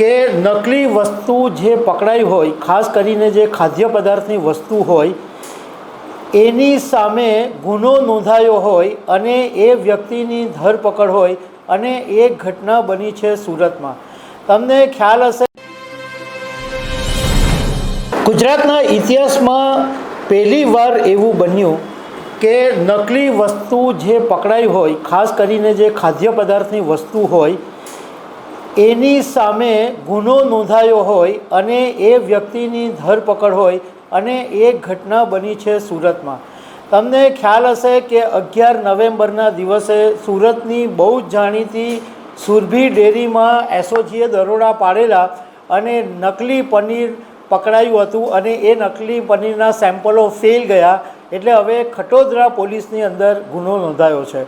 કે નકલી વસ્તુ જે પકડાઈ હોય, ખાસ કરીને જે ખાદ્ય પદાર્થની વસ્તુ હોય, એની સામે ગુનો નોંધાયો હોય અને એ વ્યક્તિની ધરપકડ હોય અને એ ઘટના બની છે સુરતમાં. તમને ખ્યાલ હશે ગુજરાતના ઇતિહાસમાં પહેલી વાર એવું બન્યું કે નકલી વસ્તુ જે પકડાઈ હોય, ખાસ કરીને જે ખાદ્ય પદાર્થની વસ્તુ હોય એની સામે ગુનો નોંધાયો હોય અને એ વ્યક્તિની ધરપકડ હોય અને એ ઘટના બની છે સુરતમાં. તમને ખ્યાલ હશે કે અગિયાર નવેમ્બરના દિવસે સુરતની બહુ જ જાણીતી સુરભી ડેરીમાં એસઓજીએ દરોડા પાડેલા અને નકલી પનીર પકડાયું હતું અને એ નકલી પનીરના સેમ્પલો ફેલ ગયા. એટલે હવે ખટોદરા પોલીસની અંદર ગુનો નોંધાયો છે.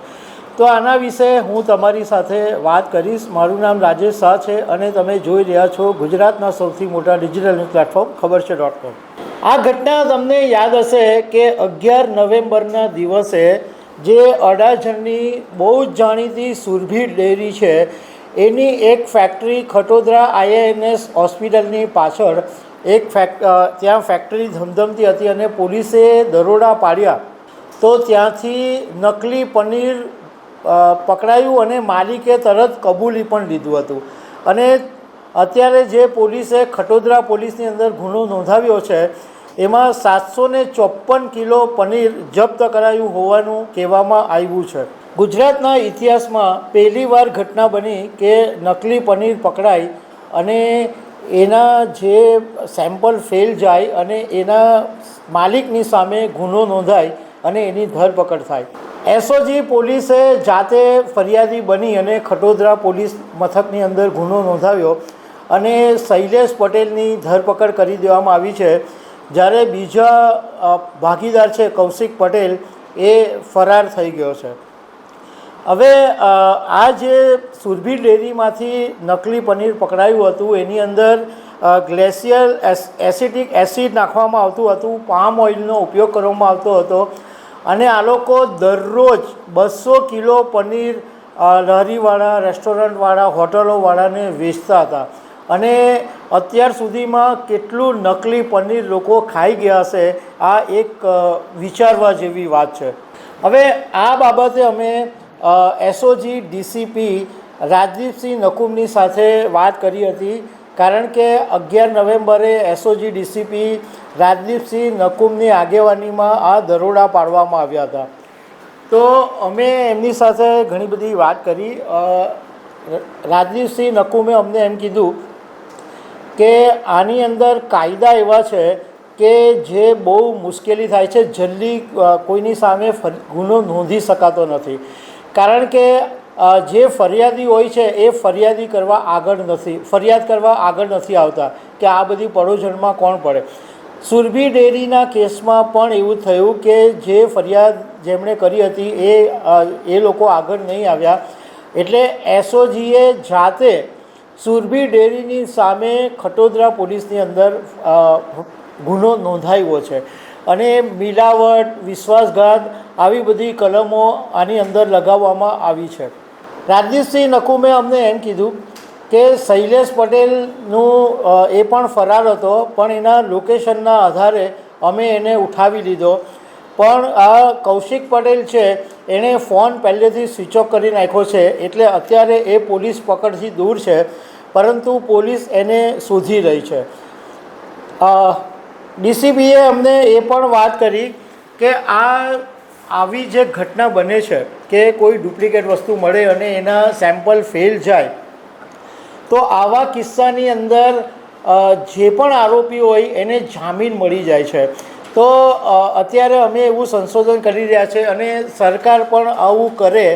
તો આના વિશે હું તમારી સાથે વાત કરીશ. મારું નામ રાજેશ શાહ છે અને તમે જોઈ રહ્યા છો ગુજરાતના સૌથી મોટા ડિજિટલ ન્યૂઝ પ્લેટફોર્મ ખબર છે ડોટ કોમ. આ ઘટના તમને યાદ હશે કે અગિયાર નવેમ્બરના દિવસે જે અડાજણની બહુ જ જાણીતી સુરભી ડેરી છે, એની એક ફેક્ટરી ખટોદરા આઈઆઈએનએસ હોસ્પિટલની પાછળ એક ફેક ત્યાં ફેક્ટરી ધમધમતી હતી અને પોલીસે દરોડા પાડ્યા. તો ત્યાંથી નકલી પનીર પકડાયું અને માલિકે તરત કબૂલી પણ લીધું હતું. અને અત્યારે જે પોલીસે ખટોદરા પોલીસની અંદર ગુનો નોંધાવ્યો છે, એમાં સાતસો ને ચોપન કિલો પનીર જપ્ત કરાયું હોવાનું કહેવામાં આવ્યું છે. ગુજરાતના ઇતિહાસમાં પહેલીવાર ઘટના બની કે નકલી પનીર પકડાય અને એના જે સેમ્પલ ફેલ જાય અને એના માલિકની સામે ગુનો નોંધાય અને એની ધરપકડ થાય. એસઓજી પોલીસે જાતે ફરિયાદી બની અને ખટોદરા પોલીસ મથકની અંદર ગુનો નોંધાવ્યો અને શૈલેષ પટેલની ધરપકડ કરી દેવામાં આવી છે. જ્યારે બીજા ભાગીદાર છે કૌશિક પટેલ એ ફરાર થઈ ગયો છે. હવે આ જે સુરભી ડેરીમાંથી નકલી પનીર પકડાયું હતું, એની અંદર ગ્લેશિયલ એસિટિક એસિડ નાખવામાં આવતું હતું, પામ ઓઇલનો ઉપયોગ કરવામાં આવતો હતો. અને આ લોકો દરરોજ બસો કિલો પનીર લહરીવાળા રેસ્ટોરન્ટવાળા, હોટલોવાળાને વેચતા હતા. અને અત્યાર સુધીમાં કેટલું નકલી પનીર લોકો ખાઈ ગયા હશે, આ એક વિચારવા જેવી વાત છે. હવે આ બાબતે અમે એસઓજી ડીસીપી રાજદીપસિંહ નકુમની સાથે વાત કરી હતી. કારણ કે અગિયાર નવેમ્બરે એસઓજી ડીસીપી રાજદીપસિંહ નકુમની આગેવાનીમાં આ દરોડા પાડવામાં આવ્યા હતા. તો અમે એમની સાથે ઘણી બધી વાત કરી. રાજદીપસિંહ નકુમે અમને એમ કીધું કે આની અંદર કાયદા એવા છે કે જે બહુ મુશ્કેલી થાય છે, જલ્દી કોઈની સામે ગુનો નોંધી શકાતો નથી. કારણ કે જે ફરિયાદી હોય છે, એ ફરિયાદી કરવા આગળ નથી, ફરિયાદ કરવા આગળ નથી આવતા કે આ બધી પડોજણમાં કોણ પડે. સુરભી ડેરીના કેસમાં પણ એવું થયું કે જે ફરિયાદ જેમણે કરી હતી એ એ લોકો આગળ નહીં આવ્યા. એટલે એસઓજીએ જાતે સુરભી ડેરીની સામે ખટોદરા પોલીસની અંદર ગુનો નોંધાવ્યો છે. અને મિલાવટ, વિશ્વાસઘાત, આવી બધી કલમો આની અંદર લગાવવામાં આવી છે. રાજદીપસિંહ નકુમે અમને એમ કીધું કે શૈલેષ પટેલનું એ પણ ફરાર હતો, પણ એના લોકેશનના આધારે અમે એને ઉઠાવી લીધો. પણ આ કૌશિક પટેલ છે, એણે ફોન પહેલેથી સ્વિચ ઓફ કરી નાખ્યો છે, એટલે અત્યારે એ પોલીસ પકડથી દૂર છે, પરંતુ પોલીસ એને શોધી રહી છે. ડીસીબીએ અમને એ પણ વાત કરી કે આ આવી જે ઘટના બને છે કે કોઈ ડુપ્લિકેટ વસ્તુ મળે અને એના સેમ્પલ ફેલ જાય, તો આવા કિસ્સાની અંદર જે પણ આરોપી હોય એને જામીન મળી જાય છે. તો અત્યારે અમે એવું સંશોધન કરી રહ્યા છે અને સરકાર પણ આવું કરે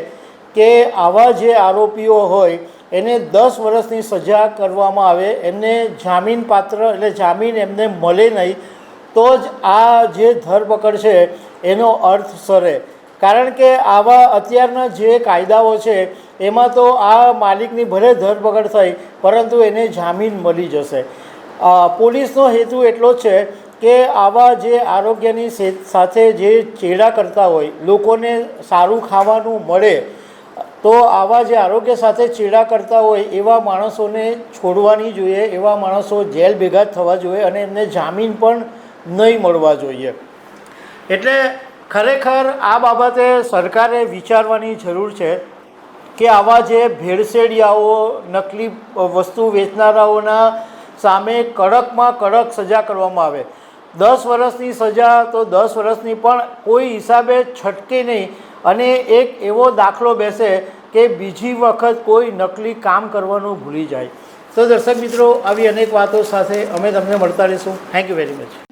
કે આવા જે આરોપીઓ હોય એને દસ વર્ષની સજા કરવામાં આવે, એમને જામીન પાત્ર એટલે જામીન એમને મળે નહીં, તો જ આ જે ધરપકડ છે એનો અર્થ સરે. કારણ કે આવા અત્યારના જે કાયદાઓ છે, એમાં તો આ માલિકની ભલે ધરપકડ થઈ, પરંતુ એને જામીન મળી જશે. પોલીસનો હેતુ એટલો છે કે આવા જે આરોગ્યની સાથે જે ચેડા કરતા હોય, લોકોને સારું ખાવાનું મળે, તો આવા જે આરોગ્ય સાથે ચેડા કરતા હોય, એવા માણસોને છોડવાની જોઈએ, એવા માણસો જેલ ભેગા થવા જોઈએ અને એમને જામીન પણ નહીં મળવા જોઈએ. એટલે ખરેખર આ બાબતે સરકારે વિચારવાની જરૂર છે કે આવા જે ભેળસેડિયાઓ, નકલી વસ્તુ વેચનારાઓના સામે કડકમાં કડક સજા કરવામાં આવે. દસ વર્ષની સજા તો દસ વર્ષની પણ કોઈ હિસાબે છટકે નહીં અને એક એવો દાખલો બેસે કે બીજી વખત કોઈ નકલી કામ કરવાનું ભૂલી જાય. તો દર્શક મિત્રો, આવી અનેક વાતો સાથે અમે તમને મળતા રહીશું. Thank you very much